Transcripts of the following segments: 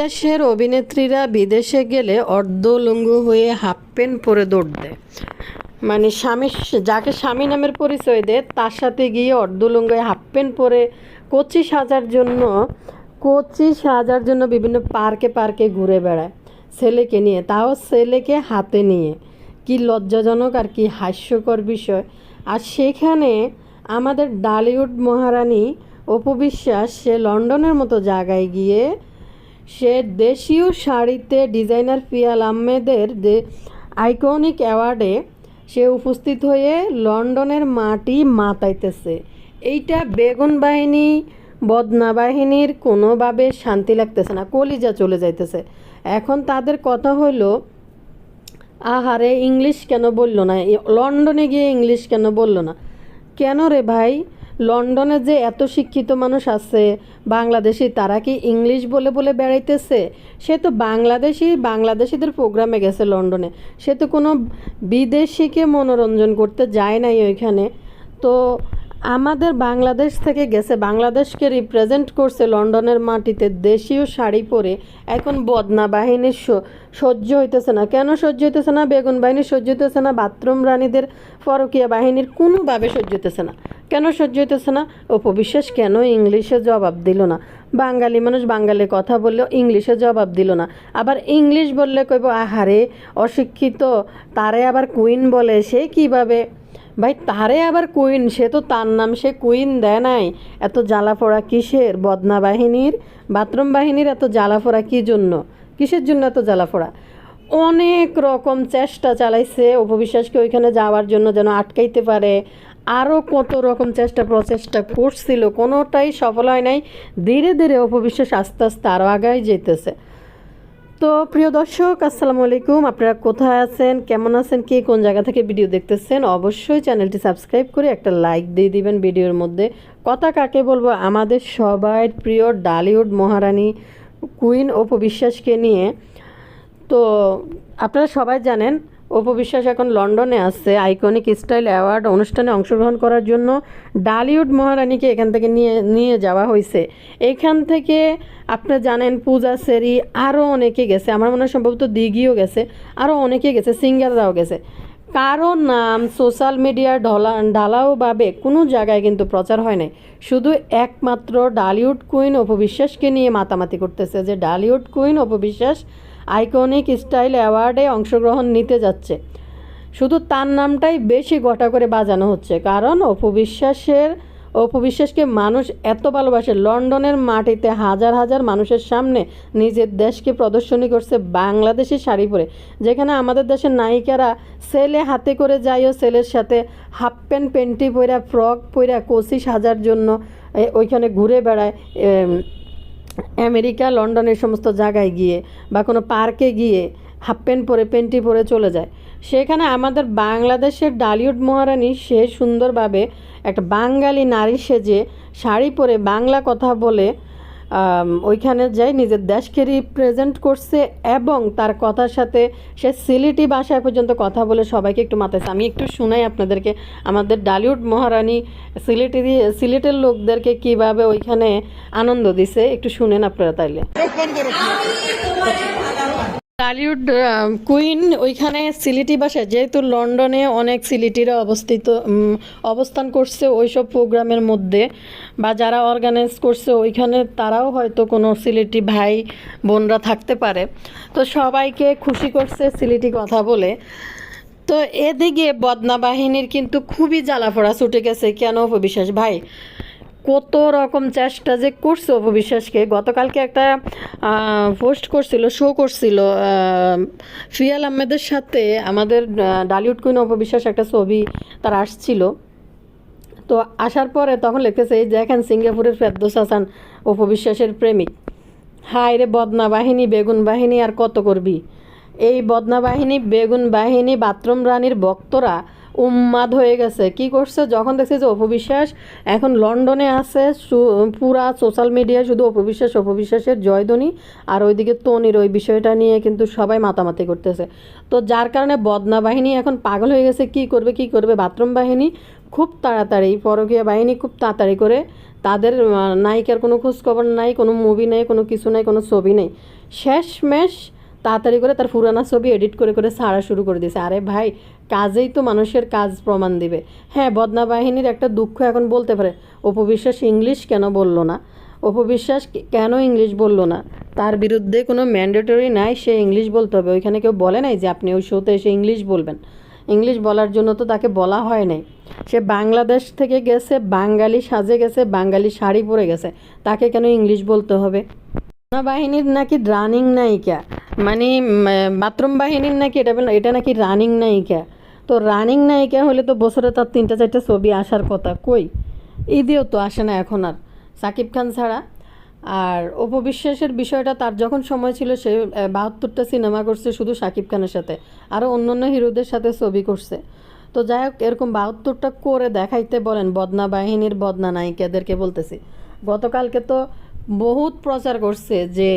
দেশের অভিনেত্রীরা বিদেশে গেলে অর্ধলুঙ্গু হয়ে হাফ প্যান্ট পরে দৌড় দেয়। মানে স্বামী, যাকে স্বামী নামের পরিচয় দেয়, তার সাথে গিয়ে অর্ধলুঙ্গ হয়ে হাফ প্যান্ট পরে কচি সাজার জন্য কচি সাজার জন্য বিভিন্ন পার্কে পার্কে ঘুরে বেড়ায় ছেলেকে নিয়ে। তাও ছেলেকে হাতে নিয়ে। কি লজ্জাজনক আর কি হাস্যকর বিষয়। আর সেখানে আমাদের ডালিউড মহারানী অপবিশ্বাস সে লন্ডনের মতো জায়গায় গিয়ে সে দেশীয় শাড়িতে ডিজাইনার পিয়াল আহমেদের আইকনিক অ্যাওয়ার্ডে সে উপস্থিত হয়ে লন্ডনের মাটি মাতাইতেছে। এইটা বেগুন বাহিনী, বদনা বাহিনীর কোনোভাবে শান্তি লাগতেছে না, কলিজা চলে যাইতেছে। এখন তাদের কথা হইল, আহারে ইংলিশ কেন বলল না? লন্ডনে গিয়ে ইংলিশ কেন বলল না? কেন রে ভাই? লন্ডনে যে এত শিক্ষিত মানুষ আছে, বাংলাদেশি তারা কি ইংলিশ বলে বলে বেড়াইতেছে? সে তো বাংলাদেশি, বাংলাদেশিদের প্রোগ্রামে গেছে লন্ডনে। সে তো কোনো বিদেশিকে মনোরঞ্জন করতে যায় নাই ওইখানে। তো আমাদের বাংলাদেশ থেকে গেছে, বাংলাদেশকে রিপ্রেজেন্ট করছে লন্ডনের মাটিতে দেশীয় শাড়ি পরে। এখন বদনা বাহিনীর সহ্য হইতেছে না। কেন সহ্য হইতেছে না? বেগুন বাহিনীর সহ্য হইতেছে না। বাথরুম রানীদের ফরকিয়া বাহিনীর কোনোভাবে সহ্য হইতেছে না। কেন সহ্য হইতেছে না? অপবিশ্বাস কেন ইংলিশে জবাব দিল না? বাঙালি মানুষ বাঙালি কথা বললেও ইংলিশে জবাব দিল না। আবার ইংলিশ বললে কইব, আহারে, অশিক্ষিত, তারে আবার কুইন বলে, সে কীভাবে? ভাই, তারে আবার কুইন, সে তো তার নাম সে কুইন দেয় নাই। এত জ্বালাফোড়া কিসের? বদনা বাহিনীর বাথরুম বাহিনীর এত জ্বালাফোড়া কী জন্য? কিসের জন্য এত জ্বালাফোড়া? অনেক রকম চেষ্টা চালাইছে অপবিশ্বাসকে ওইখানে যাওয়ার জন্য যেন আটকাইতে পারে। আরও কত রকম চেষ্টা প্রচেষ্টা করছিল, কোনোটাই সফল হয় নাই। ধীরে ধীরে অপবিশ্বাস আস্তে আস্তে আরও আগায় যেতেছে। তো প্রিয় দর্শক, আসসালামু আলাইকুম। আপনারা কোথায় আছেন? কেমন আছেন? কে কোন জায়গা থেকে ভিডিও দেখতেছেন? অবশ্যই চ্যানেলটি সাবস্ক্রাইব করে একটা লাইক দিয়ে দিবেন ভিডিওর মধ্যে। কথা কাকে বলব? আমাদের সবাই প্রিয় ডালিউড মহারানী কুইন অপু বিশ্বাসকে নিয়ে। তো আপনারা সবাই জানেন অপু বিশ্বাস এখন লন্ডনে আসছে। আইকনিক স্টাইল অ্যাওয়ার্ড অনুষ্ঠানে অংশগ্রহণ করার জন্য ডালিউড মহারানীকে এখান থেকে নিয়ে নিয়ে যাওয়া হয়েছে। এখান থেকে আপনারা জানেন পূজা সেরি আরও অনেকে গেছে। আমার মনে হয় সম্ভবত দিঘিও গেছে। আরও অনেকে গেছে, সিঙ্গাররাও গেছে। কারও নাম সোশ্যাল মিডিয়ার ঢলা ঢালাওভাবে কোনো জায়গায় কিন্তু প্রচার হয় নাই। শুধু একমাত্র ডালিউড কুইন অপবিশ্বাসকে নিয়ে মাতামাতি করতেছে যে Dhallywood queen Apu Biswas iconic style অ্যাওয়ার্ডে অংশগ্রহণ নিতে যাচ্ছে। শুধু তার নামটাই বেশি গোটা করে বাজানো হচ্ছে, কারণ অপবিশ্বাসের অপবিশ্বাসকে মানুষ এত ভালোবাসে। লন্ডনের মাটিতে হাজার হাজার মানুষের সামনে নিজের দেশকে প্রদর্শনী করছে বাংলাদেশি শাড়ি পরে। যেখানে আমাদের দেশের নায়িকারা ছেলে হাতে করে যাইও ছেলের সাথে হাফ প্যান্ট প্যান্টি পইরা, ফ্রক পইরা কষি সাজার জন্য ওইখানে ঘুরে বেড়ায় আমেরিকা, লন্ডনের সমস্ত জায়গায় গিয়ে বা কোনো পার্কে গিয়ে হাফ প্যান্ট পরে, প্যান্টি পরে চলে যায়। সেখানে আমাদের বাংলাদেশের ডালিউড মহারানী সে সুন্দরভাবে একটা বাঙালি নারী সেজে শাড়ি পরে বাংলা কথা বলে ওইখানে যাই, নিজের দেশকে রিপ্রেজেন্ট করছে এবং তার কথার সাথে সে সিলেটি ভাষায় পর্যন্ত কথা বলে সবাইকে একটু মাথায় আমি একটু শুনাই আপনাদেরকে, আমাদের ডালিউড মহারানী সিলেটি, সিলেটের লোকদেরকে কীভাবে ওইখানে আনন্দ দিছে, একটু শুনেন আপনারা তাইলে। টালিউড কুইন ওইখানে সিলেটি ভাষায়, যেহেতু লন্ডনে অনেক সিলেটিরা অবস্থিত অবস্থান করছে ওইসব প্রোগ্রামের মধ্যে বা যারা অর্গানাইজ করছে ওইখানে তারাও হয়তো কোনো সিলেটি ভাই বোনরা থাকতে পারে। তো সবাইকে খুশি করছে সিলেটি কথা বলে। তো এদিকে বদনা বাহিনীর কিন্তু খুবই জ্বালাফোড়া ছুটে গেছে, কেন অপবিশ্বাস ভাই? কত রকম চেষ্টা যে করছে অপবিশ্বাসকে। গতকালকে একটা পোস্ট করছিল শো করছিল ফিয়াল আহমেদের সাথে আমাদের ডালিউড কুইন অপবিশ্বাস একটা ছবি তার আসছিল। তো আসার পরে তখন লিখতেছে এই দেখেন সিঙ্গাপুরের ফেরদৌস হাসান অপবিশ্বাসের প্রেমিক। হায় রে বদনা বাহিনী, বেগুন বাহিনী আর কত করবি? এই বদনা বাহিনী, বেগুন বাহিনী, বাথরুম রানীর ভক্তরা উন্মাদ হয়ে গেছে। কি করছে? যখন দেখছে যে অপবিশ্বাস এখন লন্ডনে আছে পুরা সোশ্যাল মিডিয়ায় শুধু অপবিশ্বাস, অপবিশ্বাসের জয়ধ্বনি। আর ওইদিকে তনির ওই বিষয়টা নিয়ে কিন্তু সবাই মাতামাতি করতেছে। তো যার কারণে বদনা বাহিনী এখন পাগল হয়ে গেছে। কি করবে কি করবে? বাথরুম বাহিনী খুব তাড়াতাড়ি, পরকীয়া বাহিনী খুব তাড়াতাড়ি করে তাদের নায়িকার কোনো খোঁজখবর নাই, কোনো মুভি নেই, কোনো কিছু নাই, কোনো ছবি নেই। শেষমেশ তাড়াতাড়ি করে তার পুরানা ছবি এডিট করে করে ছাড়া শুরু করে দিয়েছে। আরে ভাই কাজেই তো মানুষের কাজ প্রমাণ দিবে। হ্যাঁ বদনা বাহিনীর একটা দুঃখ এখন বলতে পারে। অপবিশ্বাস ইংলিশ কেন বলল না? অপবিশ্বাস কেন ইংলিশ বলল না? তার বিরুদ্ধে কোনো ম্যান্ডেটরি নাই, সে ইংলিশ বলতে হবে। ওইখানে কেউ বলে নাই যে আপনি ওই শোতে এসে ইংলিশ বলবেন। ইংলিশ বলার জন্য তো তাকে বলা হয় নাই। সে বাংলাদেশ থেকে গেছে, বাঙালি সাজে গেছে, বাঙালি শাড়ি পরে গেছে। তাকে কেন ইংলিশ বলতে হবে? বাহিনীর নাকি রানিং নায়িকা? মানে বাথরুম বাহিনীর নাকি এটা এটা নাকি রানিং নায়িকা? তো রানিং নায়িকা হলে তো বছরে তার তিনটা, চারটা ছবি আসার কথা। কই? ঈদেও তো আসে না এখন আর। সাকিব খান ছাড়া। আর অপবিশ্বাসের বিষয়টা তার যখন সময় ছিল, সে বাহাত্তরটা সিনেমা করছে শুধু সাকিব খানের সাথে। আরও অন্য অন্য হিরোদের সাথে ছবি করছে। তো যাই হোক, এরকম বাহাত্তরটা করে দেখাইতে বলেন বদনা বাহিনীর বদনা নায়িকাদেরকে বলতেছি। গতকালকে তো বহুত প্রচার করছে যে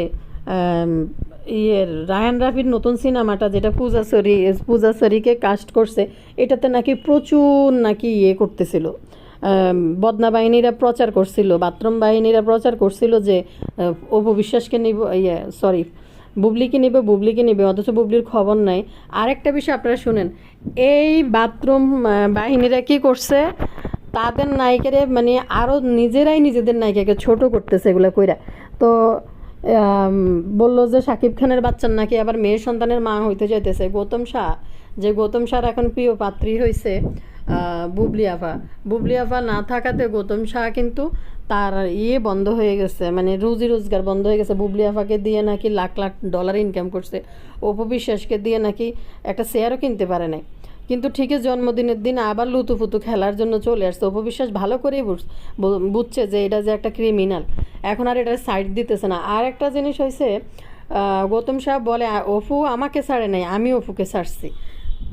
ইয়ের রায়ান রাফির নতুন সিনেমাটা যেটা পূজা সরি পূজা সরিকে কাস্ট করছে এটাতে নাকি প্রচুর নাকি ইয়ে করতেছিল। বদনা বাহিনীরা প্রচার করছিল বাথরুম বাহিনীরা প্রচার করছিল যে আহ, অপু বিশ্বাসকে নিব ইয়ে সরি বুবলিকে নিবে বুবলিকে নিবে অথচ বুবলির খবর নাই। আরেকটা বিষয় আপনারা শুনেন এই বাথরুম বাহিনীরা কি করছে? তাদের নায়িকারে মানে আরও নিজেরাই নিজেদের নায়িকাকে ছোট করতেছে এগুলো কইরা। তো বলল যে শাকিব খানের বাচ্চার নাকি আবার মেয়ে সন্তানের মা হইতে যাইতেছে। গৌতম শাহ, যে গৌতম শাহর এখন প্রিয় পাত্রী হয়েছে বুবলি আফা বুবলি আফা না থাকাতে গৌতম শাহ কিন্তু তার ইয়ে বন্ধ হয়ে গেছে মানে রুজি রোজগার বন্ধ হয়ে গেছে। বুবলি আফাকে দিয়ে নাকি লাখ লাখ ডলার ইনকাম করছে। অপবিশ্বাসকে দিয়ে নাকি একটা শেয়ারও কিনতে পারে নাই। কিন্তু ঠিকই জন্মদিনের দিন আবার লুতুপুতু খেলার জন্য চলে আসছে। অপবিশ্বাস ভালো করেই বুঝ- বুঝছে যে এটা যে একটা ক্রিমিনাল এখন আর এটা সাইড দিতেছে না। আর একটা জিনিস হয়েছে গৌতম সাহেব বলে, "আ- অপু আমাকে ছাড়ে নাই, আমি অপুকে ছাড়ছি।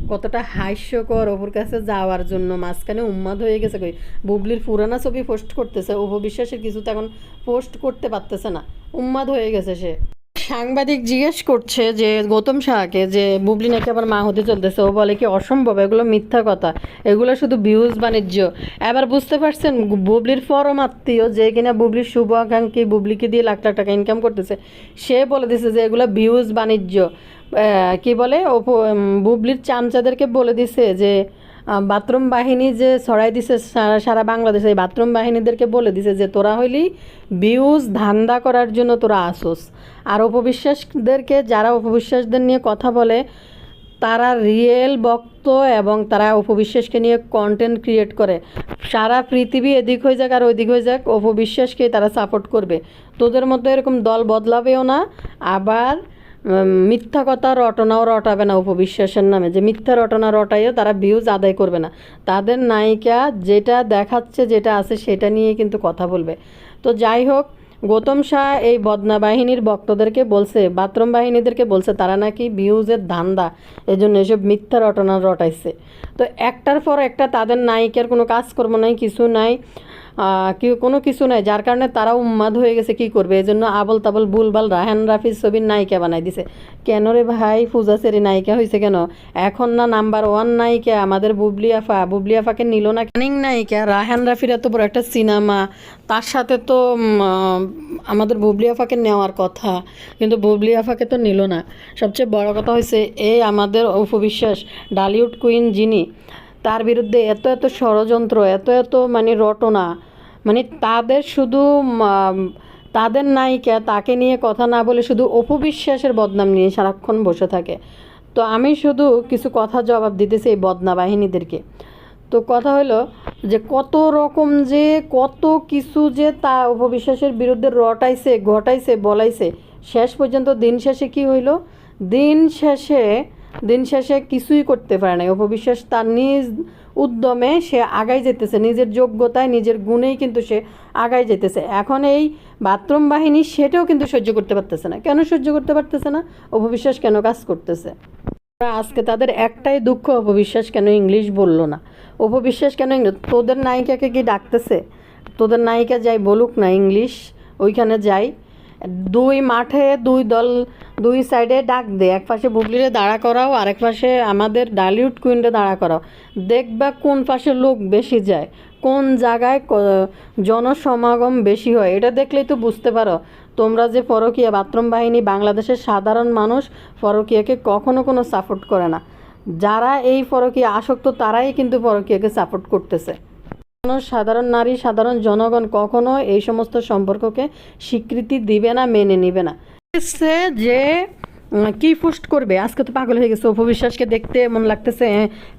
কতটা হাস্যকর অপুর কাছে যাওয়ার জন্য মাঝখানে উম্মাদ হয়ে গেছে কই। বুবলির পুরানা ছবি পোস্ট করতেছে, অপু বিশ্বাসের কিছু তো এখন পোস্ট করতে পারতেছে না। উম্মাদ হয়ে গেছে সে। সাংবাদিক জিজ্ঞেস করছে যে গৌতম শাহকে যে বুবলি নাকি আবার মা হতে চলতেছে ও বলে কি অসম্ভব এগুলো মিথ্যা কথা এগুলো শুধু ভিউজ বাণিজ্য। এবার বুঝতে পারছেন বুবলির পরম আত্মীয় যে কিনা বুবলির শুভ আকাঙ্ক্ষী বুবলিকে দিয়ে লাখ লাখ টাকা ইনকাম করতেছে সে বলে দিছে যে এগুলো ভিউজ বাণিজ্য। কি বলে? উম, বুবলির চামচাদেরকে বলে দিছে যে বাথরুম বাহিনী যে ছড়াই দিছে, সারা বাংলাদেশে এই বাথরুম বাহিনীদেরকে বলে দিছে যে, তোরা হইলি ভিউজ ধান্দা করার জন্য তোরা আসোস। আর অপবিশ্বাসদেরকে, যারা অপবিশ্বাসদের নিয়ে কথা বলে, তারা রিয়েল বক্ত এবং তারা অপবিশ্বাসকে নিয়ে কন্টেন্ট ক্রিয়েট করে। সারা পৃথিবী এদিক হয়ে যাক আর ওইদিক হয়ে যাক অপবিশ্বাসকে তারা সাপোর্ট করবে। তোদের মধ্যে এরকম দল বদলাবেও না। আবার মিথ্যা কথা রটনাও রটাবে না উপবিশ্বাসের নামে। যে মিথ্যা রটনা রটাইও তারা ভিউজ আদায় করবে না। তাদের নায়িকা যেটা দেখাচ্ছে, যেটা আছে সেটা নিয়ে কিন্তু কথা বলবে। তো যাই হোক, গৌতম শাহ এই বদনা বাহিনীর ভক্তদেরকে বলছে, বাথরুম বাহিনীদেরকে বলছে, তারা নাকি ভিউজের ধান্দা। এই জন্য এসব মিথ্যা রটনা রটাইছে। তো একটার পর একটা তাদের নায়িকার কোনো কাজকর্ম নাই, কিছু নাই। কোনো কিছু নাই। যার কারণে তারা উন্মাদ হয়ে গেছে, কি করবে? এই জন্য আবল তাবল বুলবাল রাহান রাফির ছবির নায়িকা বানাই দিছে। কেন রে ভাই? পূজাচেরি নায়িকা হয়েছে কেন? এখন না নাম্বার ওয়ান নায়িকা, আমাদের বুবলি আফা। বুবলি আফাকে নিল না ক্যানিং নায়িকা। রাহান রাফির এত বড় একটা সিনেমা। তার সাথে তো আমাদের বুবলি আফাকে নেওয়ার কথা। কিন্তু বুবলি আফাকে তো নিল না। সবচেয়ে বড় কথা হয়েছে এই আমাদের উপবিশ্বাস ডালিউড কুইন যিনি তার বিরুদ্ধে এত এত ষড়যন্ত্র, এত এত মানে রটনা মানে তাদের শুধু তাদের নায়িকা তাকে নিয়ে কথা না বলে শুধু অপবিশ্বাসের বদনাম নিয়ে সারাক্ষণ বসে থাকে। তো আমি শুধু কিছু কথা জবাব দিতেছি এই বদনা বাহিনীদেরকে তো কথা হলো যে কত রকম যে, কত কিছু যে তা অপবিশ্বাসের বিরুদ্ধে রটাইছে, ঘটাইছে, বলাইছে, শেষ পর্যন্ত দিন শেষে কি হইল? দিন শেষে দিন শেষে কিছুই করতে পারে না উপবিশ্বাস তার নিজ উদ্যমে সে আগাই যেতেছে। নিজের যোগ্যতায়, নিজের গুণেই কিন্তু সে আগাই যেতেছে। এখন এই বাথরুম বাহিনী সেটাও কিন্তু সহ্য করতে পারতেছে না। কেন সহ্য করতে পারতেছে না? উপবিশ্বাস কেন কাজ করতেছে? আজকে তাদের একটাই দুঃখ অপবিশ্বাস কেন ইংলিশ বলল না? অপবিশ্বাস কেন ইংলিশ, তোদের নায়িকাকে কি ডাকতেছে? তোদের নায়িকা যাই বলুক না ইংলিশ, ওইখানে যাই। দুই মাঠে দুই দল, দুই সাইডে ডাক দে। এক পাশে বুবলিরে দাঁড়া করাও, আরেক পাশে আমাদের ডালিউড কুইনরে দাঁড়া করাও। দেখবা কোন পাশে লোক বেশি যায়, কোন জায়গায় জনসমাগম বেশি হয়, এটা দেখলেই তো বুঝতে পারো। তোমরা যে পরকীয়া বাথরুম বাহিনী বাংলাদেশের সাধারণ মানুষ পরকীয়াকে কখনো কোনো সাপোর্ট করে না। যারা এই পরকীয়া আসক্ত, তারাই কিন্তু পরকীয়াকে সাপোর্ট করতেছে। সাধারণ নারী, সাধারণ জনগণ কখনো এই সমস্ত সম্পর্ককে স্বীকৃতি দিবে না, মেনে নিবে না। যে কি পোস্ট করবে? আজকে তো পাগল হয়ে গেছে। অপবিশ্বাসকে দেখতে মন লাগতেছে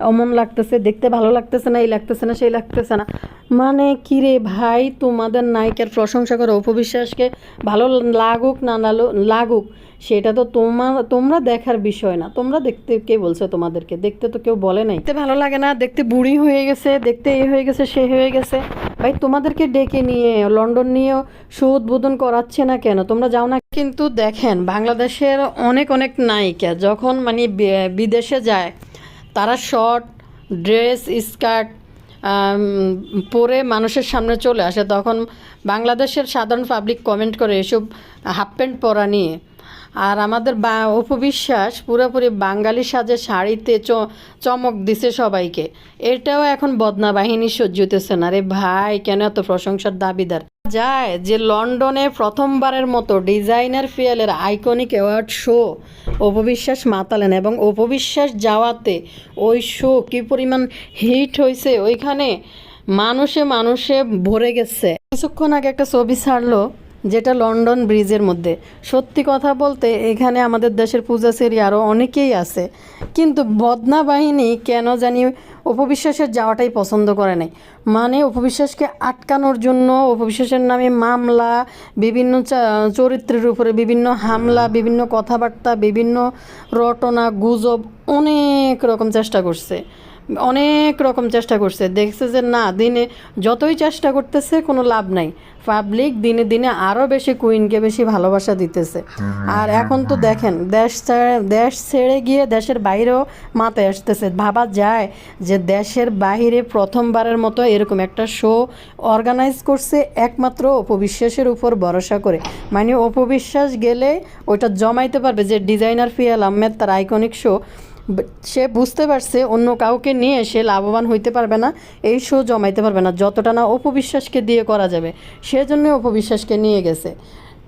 অমন লাগতেছে, দেখতে ভালো লাগতেছে না, এই লাগতেছে না, সেই লাগতেছে না। মানে কি রে ভাই, তোমাদের নায়িকার প্রশংসা করো অপবিশ্বাসকে ভালো লাগুক না না লাগুক, সেটা তো তোমার তোমরা দেখার বিষয় না। তোমরা দেখতে কে বলছে তোমাদেরকে? দেখতে তো কেউ বলে নাই। দেখতে ভালো লাগে না, দেখতে বুড়ি হয়ে গেছে, দেখতে এ হয়ে গেছে, সে হয়ে গেছে। ভাই, তোমাদেরকে ডেকে নিয়ে, লন্ডন নিয়েও শো উদ্বোধন করাচ্ছে না কেন? তোমরা যাও না। কিন্তু দেখেন, বাংলাদেশের অনেক অনেক নায়িকা যখন মানে বিদেশে যায়, তারা শর্ট, ড্রেস, স্কার্ট পরে মানুষের সামনে চলে আসে, তখন বাংলাদেশের সাধারণ পাবলিক কমেন্ট করে এসব হাফ প্যান্ট পরা নিয়ে আর আমাদের বা, অপবিশ্বাস পুরোপুরি বাঙালি সাজে শাড়িতে চমক দিছে সবাইকে। এটাও এখন বদনা বাহিনী সহ্য হতেছে না। রে ভাই, কেন এত প্রশংসার দাবিদার? যায় যে লন্ডনে প্রথমবারের মতো ডিজাইনার ফিয়ালের আইকনিক অ্যাওয়ার্ড শো অপবিশ্বাস মাতালেন এবং অপবিশ্বাস যাওয়াতে ওই শো কী পরিমাণ হিট হয়েছে ওইখানে মানুষে মানুষে ভরে গেছে। কিছুক্ষণ আগে একটা ছবি ছাড়লো। যেটা লন্ডন ব্রিজের মধ্যে। সত্যি কথা বলতে, এখানে আমাদের দেশের পূজাচেরি আরও অনেকেই আছে। কিন্তু বদনা বাহিনী কেন জানি উপবিশ্বাসের যাওয়াটাই পছন্দ করে নাই। মানে উপবিশ্বাসকে আটকানোর জন্য উপবিশ্বাসের নামে মামলা, বিভিন্ন চরিত্রের উপরে বিভিন্ন হামলা, বিভিন্ন কথাবার্তা, বিভিন্ন রটনা, গুজব, অনেক রকম চেষ্টা করছে। অনেক রকম চেষ্টা করছে। দেখছে যে না, দিনে যতই চেষ্টা করতেছে, কোনো লাভ নাই। পাবলিক দিনে দিনে আরও বেশি কুইনকে বেশি ভালোবাসা দিতেছে। আর এখন তো দেখেন দেশ ছেড়ে দেশ ছেড়ে গিয়ে দেশের বাইরেও মাথায় আসতেছে। ভাবা যায় যে দেশের বাইরে প্রথমবারের মতো এরকম একটা শো অর্গানাইজ করছে একমাত্র অপবিশ্বাসের উপর ভরসা করে। মানে অপবিশ্বাস গেলে ওইটা জমাইতে পারবে যে ডিজাইনার ফিয়াল আহমেদ তার আইকনিক শো সে বুঝতে পারছে, অন্য কাউকে নিয়ে সে লাভবান হইতে পারবে না, এই শো জমাইতে পারবে না, যতটা না অপবিশ্বাসকে দিয়ে করা যাবে। সেজন্য অপবিশ্বাসকে নিয়ে গেছে।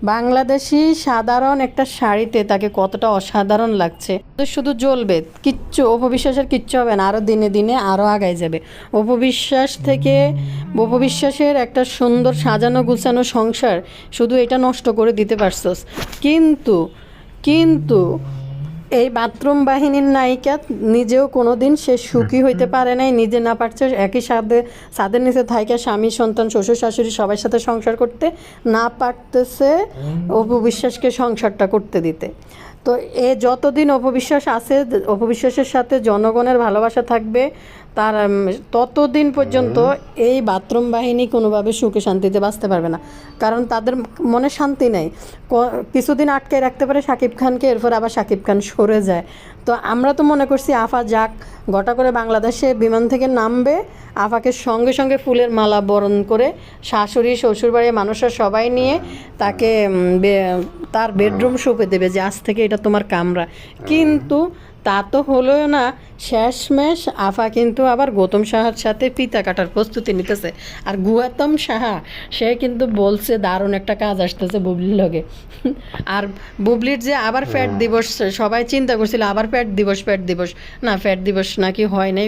বাংলাদেশি সাধারণ একটা শাড়িতে তাকে কতটা অসাধারণ লাগছে। শুধু জ্বলবে, কিচ্ছু, অপবিশ্বাসের কিচ্ছু হবে না আরও দিনে দিনে আরও আগায় যাবে। অপবিশ্বাস থেকে অপবিশ্বাসের একটা সুন্দর সাজানো গুছানো সংসার শুধু এটা নষ্ট করে দিতে পারছস। কিন্তু কিন্তু এই বাথরুম বাহিনীর নায়িকা নিজেও কোনো দিন সে সুখী হইতে পারে নাই নিজে না পারছে একই সাথে সাদের নিচে থাইকা স্বামী সন্তান শ্বশুর শাশুড়ি সবার সাথে সংসার করতে না পারতেছে অপবিশ্বাসকে সংসারটা করতে দিতে। তো এ যতদিন অপবিশ্বাস আছে অপবিশ্বাসের সাথে জনগণের ভালোবাসা থাকবে তার ততদিন পর্যন্ত এই বাথরুম বাহিনী কোনোভাবে সুখে শান্তিতে বাঁচতে পারবে না। কারণ তাদের মনে শান্তি নেই। কিছুদিন আটকে রাখতে পারে শাকিব খানকে এরপর আবার শাকিব খান সরে যায়। তো আমরা তো মনে করছি আফা যাক, গোটা করে বাংলাদেশে বিমান থেকে নামবে, আফাকে সঙ্গে সঙ্গে ফুলের মালা বরণ করে শাশুড়ি, শ্বশুরবাড়ির মানুষরা সবাই নিয়ে তাকে তার বেডরুম সঁপে দেবে যে আজ থেকে এটা তোমার কামরা। কিন্তু তা তো হলো না। শেষমেশ আফা কিন্তু আবার গৌতম সাহার সাথে পিতা কাটার প্রস্তুতি নিতেছে। আর গুয়াতম সাহা সে কিন্তু বলছে দারুণ একটা কাজ আসতেছে বুবলির লগে। আর বুবলির যে আবার ফ্যাট দিবস সবাই চিন্তা করছিল আবার ফ্যাট দিবস ফ্যাট দিবস। না ফ্যাট দিবস নাকি হয় নাই।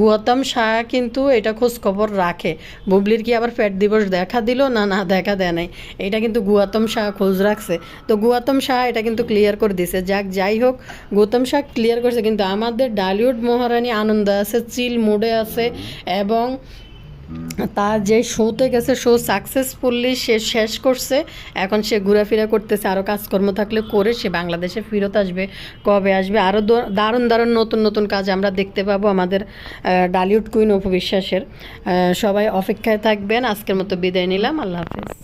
গুয়াতম সাহা কিন্তু এটা খোঁজ খবর রাখে। বুবলির কি আবার ফ্যাট দিবস দেখা দিল? না না দেখা দেয় নাই। এটা কিন্তু গুয়াতম শাহ খোঁজ রাখছে। তো গুয়াতম শাহ এটা কিন্তু ক্লিয়ার করে দিছে। যাক যাই হোক গৌতম শাহ ক্লিয়ার করছে, কিন্তু আমাদের ডালিউড মহারানী আনন্দ আছে, চিল মুডে আছে এবং তার যে শোতে গেছে শো সাকসেসফুলি সে শেষ করছে। এখন সে ঘোরাফেরা করতেছে আরও কাজকর্ম থাকলে করে সে বাংলাদেশে ফেরত আসবে, কবে আসবে? আরও দারুণ দারুণ নতুন নতুন কাজ আমরা দেখতে পাবো আমাদের ডালিউড কুইন অপবিশ্বাসের। সবাই অপেক্ষায় থাকবেন, আজকের মতো বিদায় নিলাম, আল্লাহ হাফেজ।